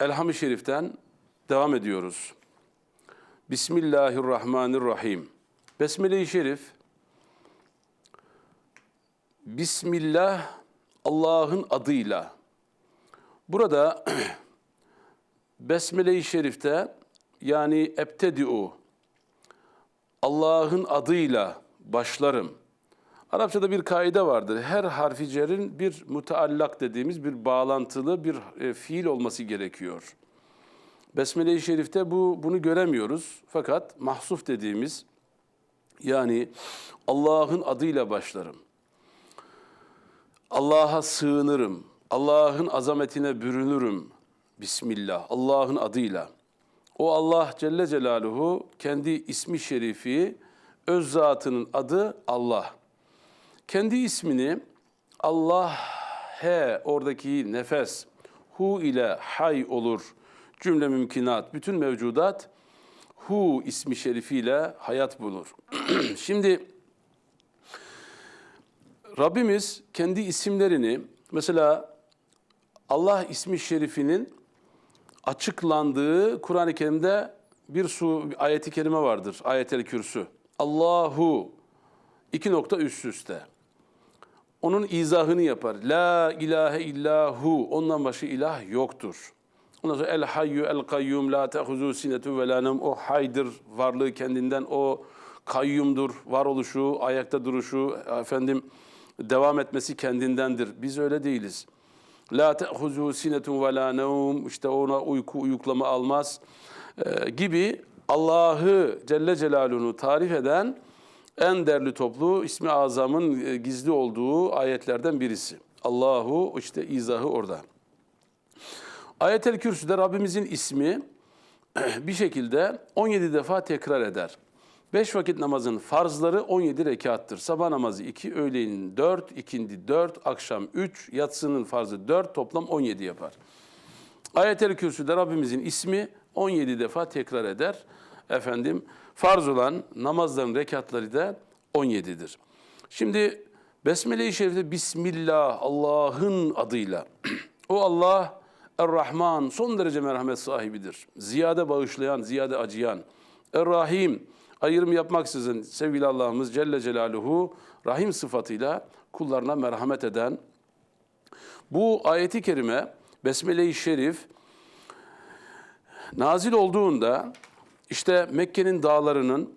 Elham-ı Şerif'ten devam ediyoruz. Bismillahirrahmanirrahim. Besmele-i Şerif, Bismillah Allah'ın adıyla. Burada Besmele-i Şerif'te yani ebtedi'u Allah'ın adıyla başlarım. Arapçada bir kaide vardır. Her harfi cerin bir müteallak dediğimiz bir bağlantılı bir e, fiil olması gerekiyor. Besmele-i Şerif'te bu bunu göremiyoruz. Fakat mahsuf dediğimiz yani Allah'ın adıyla başlarım. Allah'a sığınırım. Allah'ın azametine bürünürüm. Bismillah. Allah'ın adıyla. O Allah Celle Celaluhu kendi ismi şerifi, öz zatının adı Allah. Kendi ismini Allah he oradaki nefes hu ile hay olur. Cümle mümkinat, bütün mevcudat hu ismi şerifiyle hayat bulur. Şimdi Rabbimiz kendi isimlerini mesela Allah ismi şerifinin açıklandığı Kur'an-ı Kerim'de bir su ayeti kerime vardır. Ayet-el Kürsü. Allahu iki nokta üst üste. Onun izahını yapar. La ilahe illahu. Ondan başka ilah yoktur. Ondan sonra el hayyu el kayyum la tehuzu sinetu ve la O haydır, varlığı kendinden. O kayyumdur, varoluşu, ayakta duruşu, efendim devam etmesi kendindendir. Biz öyle değiliz. La te'huzu sinetun ve la nevm. İşte ona uyku, uyuklama almaz ee, gibi Allah'ı Celle Celaluhu'nu tarif eden en derli toplu ismi azamın e, gizli olduğu ayetlerden birisi. Allahu işte izahı orada. Ayet-el Kürsü'de Rabbimizin ismi bir şekilde 17 defa tekrar eder. Beş vakit namazın farzları 17 rekattır. Sabah namazı 2, öğleyin 4, ikindi 4, akşam 3, yatsının farzı 4, toplam 17 yapar. Ayet-el Kürsü'de Rabbimizin ismi 17 defa tekrar eder. Efendim farz olan namazların rekatları da 17'dir. Şimdi Besmele-i Şerif'te Bismillah Allah'ın adıyla. o Allah Er-Rahman son derece merhamet sahibidir. Ziyade bağışlayan, ziyade acıyan. Er-Rahim ayrım yapmaksızın sevgili Allah'ımız Celle Celaluhu rahim sıfatıyla kullarına merhamet eden bu ayeti kerime Besmele-i Şerif nazil olduğunda işte Mekke'nin dağlarının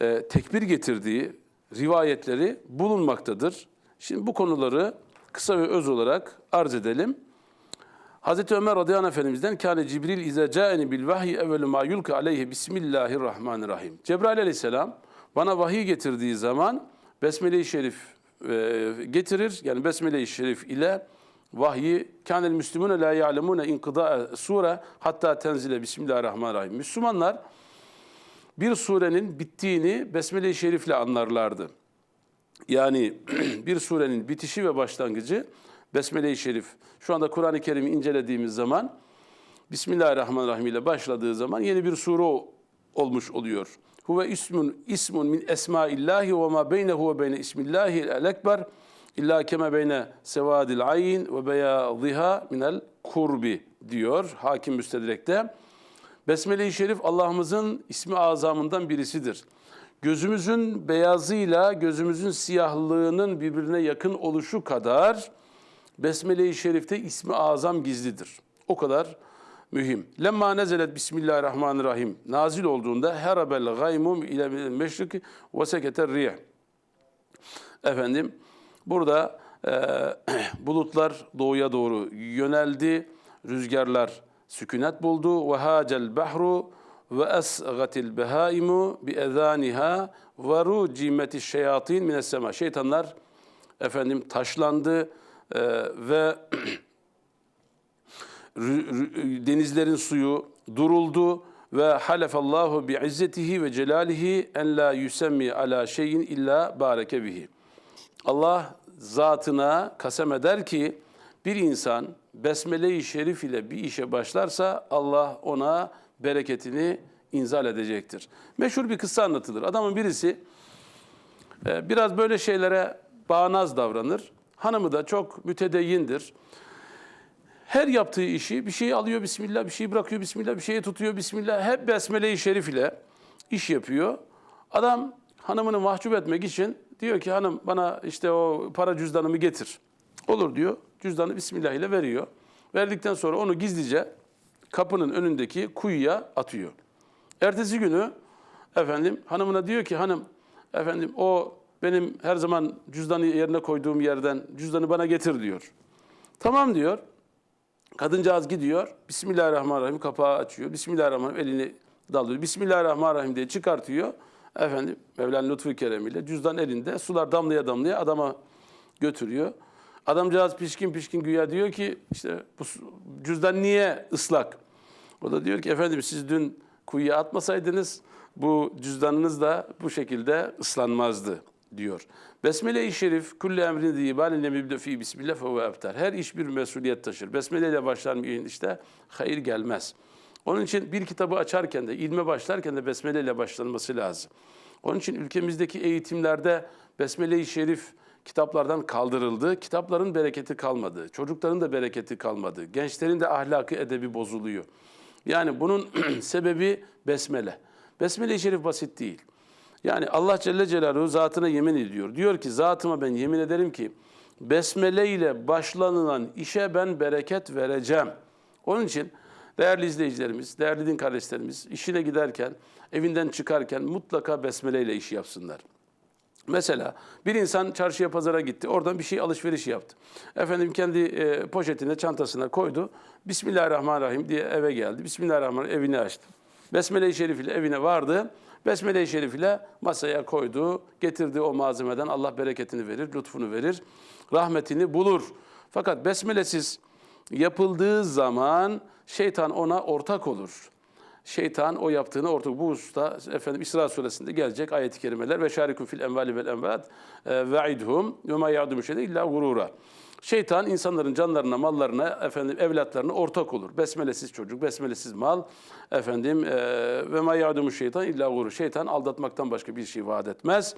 e, tekbir getirdiği rivayetleri bulunmaktadır. Şimdi bu konuları kısa ve öz olarak arz edelim. Hazreti Ömer radıyallahu anh efendimizden kâne Cibril ize câeni bil vahyi evvelü ma yulka aleyhi bismillahirrahmanirrahim. Cebrail aleyhisselam bana vahiy getirdiği zaman Besmele-i Şerif e, getirir. Yani Besmele-i Şerif ile vahyi kânel müslümûne la ya'lemûne inkıda sure hatta tenzile bismillahirrahmanirrahim. Müslümanlar bir surenin bittiğini Besmele-i Şerif'le anlarlardı. Yani bir surenin bitişi ve başlangıcı Besmele-i Şerif. Şu anda Kur'an-ı Kerim'i incelediğimiz zaman Bismillahirrahmanirrahim ile başladığı zaman yeni bir sure olmuş oluyor. Huve ismun ismun min esmaillahi ve ma beynehu ve beyne ismillahi el-ekber illa keme beyne sevadil ayn ve beyadhiha minel kurbi diyor Hakim Müstedrek'te. Besmele-i Şerif Allah'ımızın ismi azamından birisidir. Gözümüzün beyazıyla gözümüzün siyahlığının birbirine yakın oluşu kadar Besmele-i Şerif'te ismi azam gizlidir. O kadar mühim. Lemma nezelet Bismillahirrahmanirrahim nazil olduğunda herabel gaymum ile meşrik ve seketer rih. Efendim burada e, bulutlar doğuya doğru yöneldi, rüzgarlar sükunet buldu ve hacel bahru ve esgatil behaimu bi ezaniha ve rucimeti şeyatin mines sema. Şeytanlar efendim taşlandı e, ve denizlerin suyu duruldu ve halefallahu bi izzetihi ve celalihi en la yusemmi ala şeyin illa bareke bihi. Allah zatına kasem eder ki bir insan besmele-i şerif ile bir işe başlarsa Allah ona bereketini inzal edecektir. Meşhur bir kıssa anlatılır. Adamın birisi e, biraz böyle şeylere bağnaz davranır. Hanımı da çok mütedeyyindir. Her yaptığı işi bir şeyi alıyor Bismillah, bir şeyi bırakıyor Bismillah, bir şeyi tutuyor Bismillah. Hep Besmele-i Şerif ile iş yapıyor. Adam hanımını mahcup etmek için diyor ki hanım bana işte o para cüzdanımı getir. Olur diyor. Cüzdanı Bismillah ile veriyor. Verdikten sonra onu gizlice kapının önündeki kuyuya atıyor. Ertesi günü efendim hanımına diyor ki hanım efendim o benim her zaman cüzdanı yerine koyduğum yerden cüzdanı bana getir diyor. Tamam diyor. Kadıncağız gidiyor. Bismillahirrahmanirrahim kapağı açıyor. Bismillahirrahmanirrahim elini dalıyor. Bismillahirrahmanirrahim diye çıkartıyor. Efendim Mevla'nın lütfu keremiyle cüzdan elinde sular damlaya damlaya adama götürüyor. Adamcağız pişkin pişkin güya diyor ki işte bu cüzdan niye ıslak? O da diyor ki efendim siz dün kuyuya atmasaydınız bu cüzdanınız da bu şekilde ıslanmazdı diyor. Besmele-i Şerif kulli emrin diyibalin mibde fi bismillah fe huve ebtar. Her iş bir mesuliyet taşır. Besmele ile başlar bir işte hayır gelmez. Onun için bir kitabı açarken de ilme başlarken de besmele ile başlanması lazım. Onun için ülkemizdeki eğitimlerde Besmele-i Şerif kitaplardan kaldırıldı. Kitapların bereketi kalmadı. Çocukların da bereketi kalmadı. Gençlerin de ahlakı edebi bozuluyor. Yani bunun sebebi besmele. Besmele-i Şerif basit değil. Yani Allah Celle Celaluhu zatına yemin ediyor. Diyor ki zatıma ben yemin ederim ki besmele ile başlanılan işe ben bereket vereceğim. Onun için değerli izleyicilerimiz, değerli din kardeşlerimiz işine giderken, evinden çıkarken mutlaka besmele ile iş yapsınlar. Mesela bir insan çarşıya pazara gitti. Oradan bir şey alışveriş yaptı. Efendim kendi e, poşetine, çantasına koydu. Bismillahirrahmanirrahim diye eve geldi. Bismillahirrahmanirrahim evini açtı. Besmele-i Şerif ile evine vardı. Besmele-i Şerif ile masaya koydu. Getirdiği o malzemeden Allah bereketini verir, lütfunu verir, rahmetini bulur. Fakat besmelesiz yapıldığı zaman şeytan ona ortak olur. Şeytan o yaptığını ortak bu hususta efendim İsra suresinde gelecek ayet-i kerimeler ve şarikum fil envali vel envat ve'idhum ve ma ya'dumu şeyde illa gurura. Şeytan insanların canlarına, mallarına, efendim evlatlarına ortak olur. Besmelesiz çocuk, besmelesiz mal, efendim e, ve ma ya'dumu şeytan illa gurur. Şeytan aldatmaktan başka bir şey vaat etmez.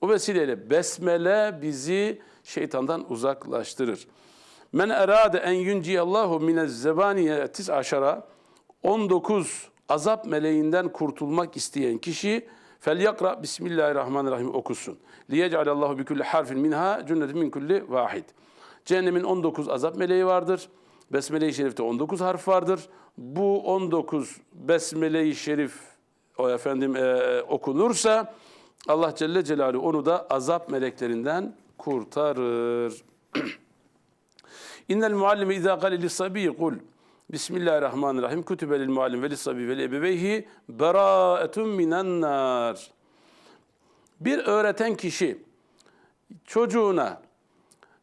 O vesileyle besmele bizi şeytandan uzaklaştırır. Men erade en yunciyallahu minez zebaniye tis aşara 19 azap meleğinden kurtulmak isteyen kişi fel yakra bismillahirrahmanirrahim okusun. Liyec'alallahu bi kulli harfin minha cünnetin min kulli vahid. Cehennemin 19 azap meleği vardır. Besmele-i Şerif'te 19 harf vardır. Bu 19 Besmele-i Şerif o efendim e, okunursa Allah Celle Celaluhu onu da azap meleklerinden kurtarır. İnnel muallime izâ gâle lissabiyyi kul Bismillahirrahmanirrahim. Kütübe lil muallim ve lissabi ve ebeveyhi berâetun minen. Bir öğreten kişi çocuğuna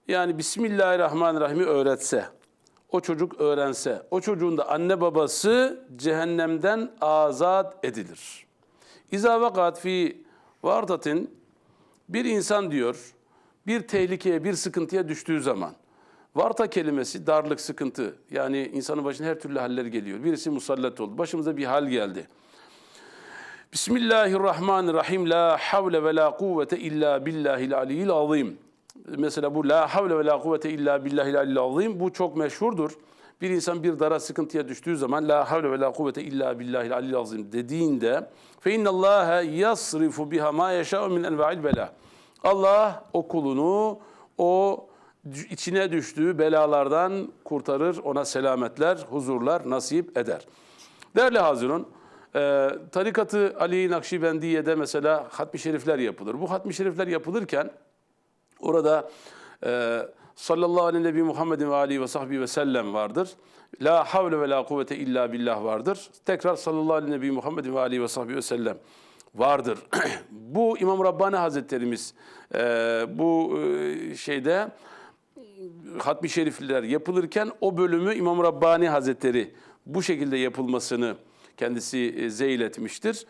yani Bismillahirrahmanirrahim'i öğretse, o çocuk öğrense, o çocuğun da anne babası cehennemden azat edilir. İzâ vakat fi vardatin bir insan diyor bir tehlikeye, bir sıkıntıya düştüğü zaman Varta kelimesi darlık, sıkıntı. Yani insanın başına her türlü haller geliyor. Birisi musallat oldu. Başımıza bir hal geldi. Bismillahirrahmanirrahim. La havle ve la kuvvete illa billahil aliyyil azim. Mesela bu la havle ve la kuvvete illa billahil aliyyil azim. Bu çok meşhurdur. Bir insan bir dara sıkıntıya düştüğü zaman la havle ve la kuvvete illa billahil aliyyil azim dediğinde fe innallâhe yasrifu biha ma yeşâ'u min enva'il bela. Allah o kulunu o içine düştüğü belalardan kurtarır, ona selametler, huzurlar nasip eder. Değerli Hazirun, e, tarikatı Ali Nakşibendiye'de mesela hatmi şerifler yapılır. Bu hatmi şerifler yapılırken orada e, sallallahu aleyhi nebi Muhammedin ve aleyhi ve sahbihi ve sellem vardır. La havle ve la kuvvete illa billah vardır. Tekrar sallallahu aleyhi nebi Muhammedin ve aleyhi ve sahbihi ve sellem vardır. bu İmam Rabbani Hazretlerimiz e, bu e, şeyde hatmi şerifler yapılırken o bölümü İmam Rabbani Hazretleri bu şekilde yapılmasını kendisi e, zeyletmiştir.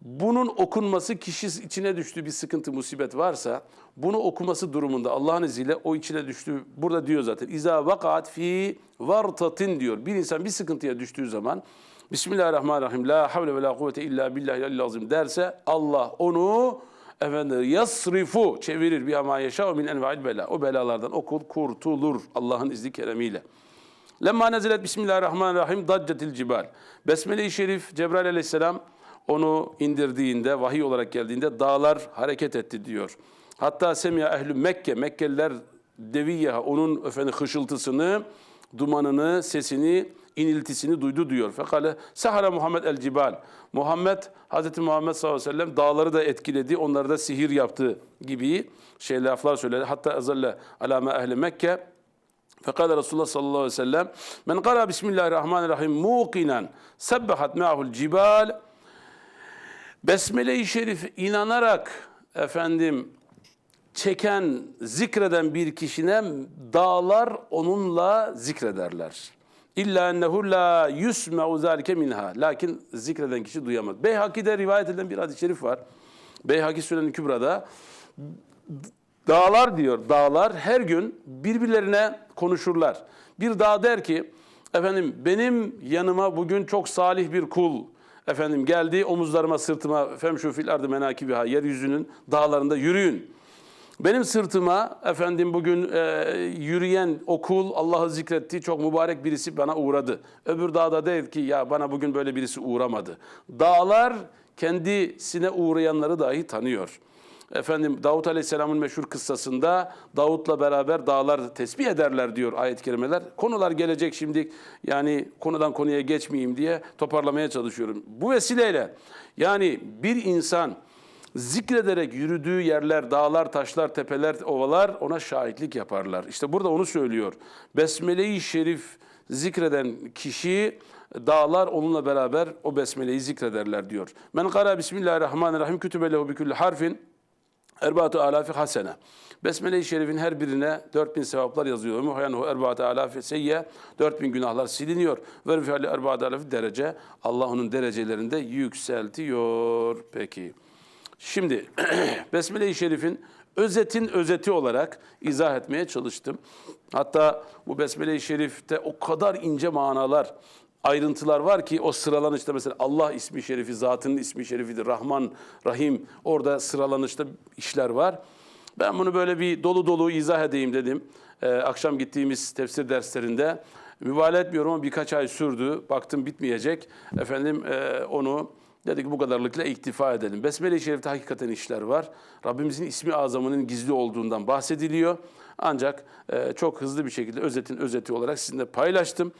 Bunun okunması kişi içine düştüğü bir sıkıntı, musibet varsa bunu okuması durumunda Allah'ın izniyle o içine düştüğü burada diyor zaten. İza vakat fi vartatin diyor. Bir insan bir sıkıntıya düştüğü zaman Bismillahirrahmanirrahim. La havle ve la kuvvete illa billahi azim derse Allah onu efendim yasrifu çevirir bir ama yaşa min enva'il bela. O belalardan okul kurtulur Allah'ın izni keremiyle. Lemma nezilet Bismillahirrahmanirrahim daccetil cibal. Besmele-i Şerif Cebrail aleyhisselam onu indirdiğinde, vahiy olarak geldiğinde dağlar hareket etti diyor. Hatta semiya ehlü Mekke, Mekkeliler deviyyeha, onun efendim hışıltısını, dumanını, sesini, iniltisini duydu diyor. Fekale sahara Muhammed el cibal. Muhammed, Hazreti Muhammed sallallahu aleyhi ve sellem dağları da etkiledi, onları da sihir yaptı gibi şey laflar söyledi. Hatta azalle alame ehli Mekke. Fekale Resulullah sallallahu aleyhi ve sellem men kara bismillahirrahmanirrahim muqinen sebbehat ma'hul cibal Besmele-i Şerif inanarak efendim çeken, zikreden bir kişine dağlar onunla zikrederler. İlla ennehu la yusme'u zalike minha. Lakin zikreden kişi duyamaz. Beyhaki'de rivayet edilen bir hadis-i şerif var. Beyhaki Sünen-i Kübra'da Dağlar diyor, dağlar her gün birbirlerine konuşurlar. Bir dağ der ki, efendim benim yanıma bugün çok salih bir kul efendim geldi, omuzlarıma, sırtıma femşu fil ardı menakibiha, yeryüzünün dağlarında yürüyün. Benim sırtıma efendim bugün e, yürüyen o kul Allah'ı zikretti, çok mübarek birisi bana uğradı. Öbür dağda der ki ya bana bugün böyle birisi uğramadı. Dağlar kendisine uğrayanları dahi tanıyor. Efendim Davut Aleyhisselam'ın meşhur kıssasında Davut'la beraber dağlar tesbih ederler diyor ayet-i kerimeler. Konular gelecek şimdi yani konudan konuya geçmeyeyim diye toparlamaya çalışıyorum. Bu vesileyle yani bir insan zikrederek yürüdüğü yerler, dağlar, taşlar, tepeler, ovalar ona şahitlik yaparlar. İşte burada onu söylüyor. Besmele-i Şerif zikreden kişi dağlar onunla beraber o besmeleyi zikrederler diyor. Men kara bismillahirrahmanirrahim kütübe bi kulli harfin Erbaatu alafi hasene. Besmele-i Şerif'in her birine 4000 sevaplar yazıyor. Muhayyanuhu erbaatu alafi seyye. 4000 günahlar siliniyor. Ve rifali erbaatu alafi derece. Allah onun derecelerinde yükseltiyor. Peki. Şimdi Besmele-i Şerif'in özetin özeti olarak izah etmeye çalıştım. Hatta bu Besmele-i Şerif'te o kadar ince manalar, ayrıntılar var ki o sıralanışta mesela Allah ismi şerifi, zatının ismi şerifidir. Rahman, Rahim orada sıralanışta işler var. Ben bunu böyle bir dolu dolu izah edeyim dedim. Ee, akşam gittiğimiz tefsir derslerinde. Mübalağa etmiyorum ama birkaç ay sürdü. Baktım bitmeyecek. Efendim e, onu dedik bu kadarlıkla iktifa edelim. Besmele-i Şerif'te hakikaten işler var. Rabbimizin ismi azamının gizli olduğundan bahsediliyor. Ancak e, çok hızlı bir şekilde özetin özeti olarak sizinle paylaştım.